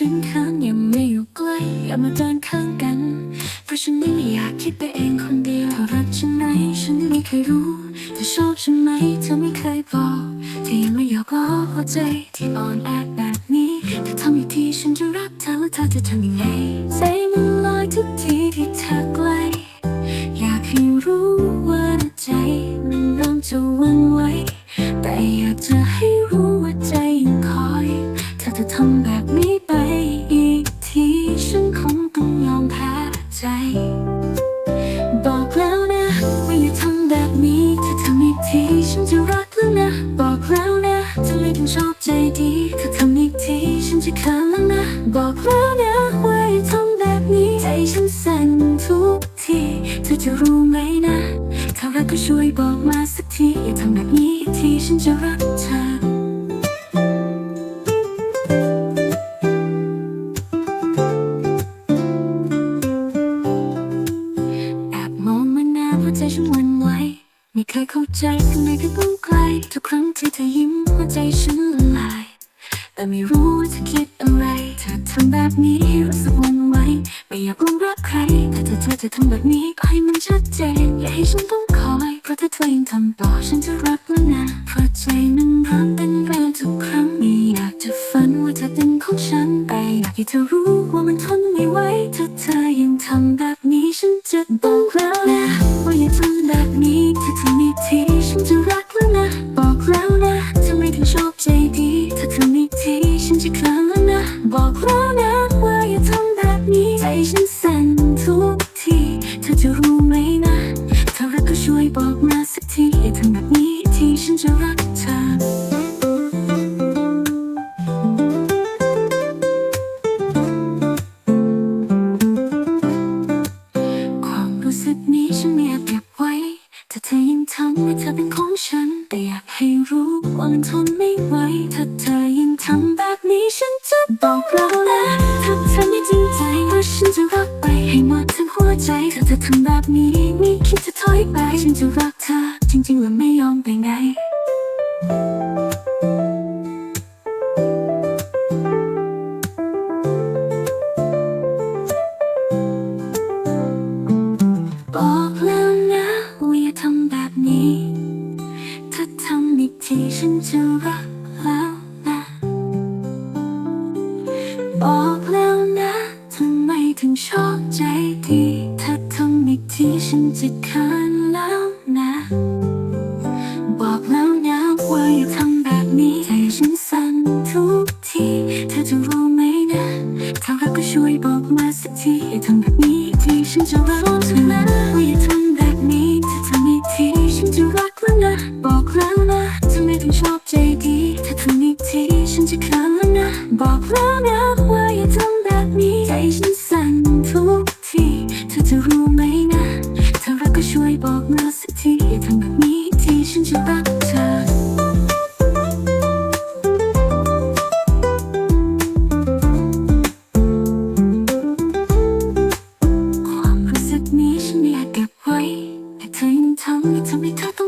ฉันห่างยังไมาเดินข้างกัน เพราะฉันไม่อยากคิดไปเองคนเดียวเธอรักฉันไหมฉันไม่เคยรู้เธอชอบฉันไหมเธอไม่เคยบอกเธอยังไม่อยากบอกหัวใจที่อ่อนแอแบบนี้เธอทำอีกทีฉันจะรักเธอแล้วเธอจะทำยังไงใจมันลอยทุกทีที่เธอใกล้อยากให้รู้ว่าใจมันเริ่มจะวันไหวแต่อยากจะให้รู้ว่าใจยังคอยถ้าเธอทำแบบนี้ ฉันจะรักแล้วนะ บอกแล้วนะทำไมถึงชอบใจดีถ้าทำอีกทีฉันจะเขินแล้วนะ บอกแล้วนะว่าอย่าทำแบบนี้ใจฉันสั่นทุกทีเธอจะรู้ไหมนะ ถ้ารักก็ช่วยบอกมาสักทีอย่าทำแบบนี้อีกทีฉันจะรักเธอ ยเข้าใจทำไมถึงต้องไกล ทุกครั้งที่เธอยิ้มหัวใจฉันละลาย แต่ไม่รู้ว่าเธอคิดอะไร เธอทำแบบนี้ให้รู้สึกวันไหวไม่อยากรู้รักใคร แต่ถ้าเธอจะทำแบบนี้ก็ให้มันชัดเจน อย่าให้ฉันต้องคอย เพราะถ้าเธอยังทำต่อฉันจะรักแล้วนะเพราะใจมันร้อนเป็นแรงทุกครั้งไม่อยากจะฝันว่าเธอเป็นของฉันแต่อยากให้เธอรู้ว่ามันทนไม่ไหวถ้าเธอยังทำแบบ บอกแล้นะว่าอย่าทำแบบนี้ใจฉันสั่นทุกทีเธอจะรู้ไหมนะถ้ารักก็ช่วยบอกมาสักทีอย่าทำแบบนี้อีกทีฉันจะรักเธอความรู้สึกนี้ฉันไม่อาจเก็บไว้ถ้าเธอยังทำให้เธอเป็นของฉัน แต่อยากให้รู้ว่ามันทนไม่ไหว ถ้าเธอยังทำแบบนี้ฉันจ บอกเราแล้วถ้าเธอไม่จริงใจว่าฉันจะรักไปให้หมดทั้งหัวใจถ้าเธอทำแบบนี้ไม่คิดจะถอยไปฉันจะรักเธอ จริงๆและไม่ยอมไปไหนบอกแล้ว บอกแล้วนะทำไมถึงชอบใจดี ถ้าทำอีกทีฉันจะคันแล้วนะ บอกแล้วนะว่าอย่าทำแบบนี้ใจฉันสั่นทุกทีเธอจะรู้ไหมนะ ถ้ารักก็ช่วยบอกมาสักทีอย่าทำแบบนี้อีกทีฉันจะรัก จะรู้ไหมนะถ้ารักก็ช่วยบอกมาสักทีทำแบบนี้ที่ฉันจะรักเธอความรู้สึกนี้ฉันไม่อากเก็บไว้แต่เธอยังทำให้ทำให้เธอต้อง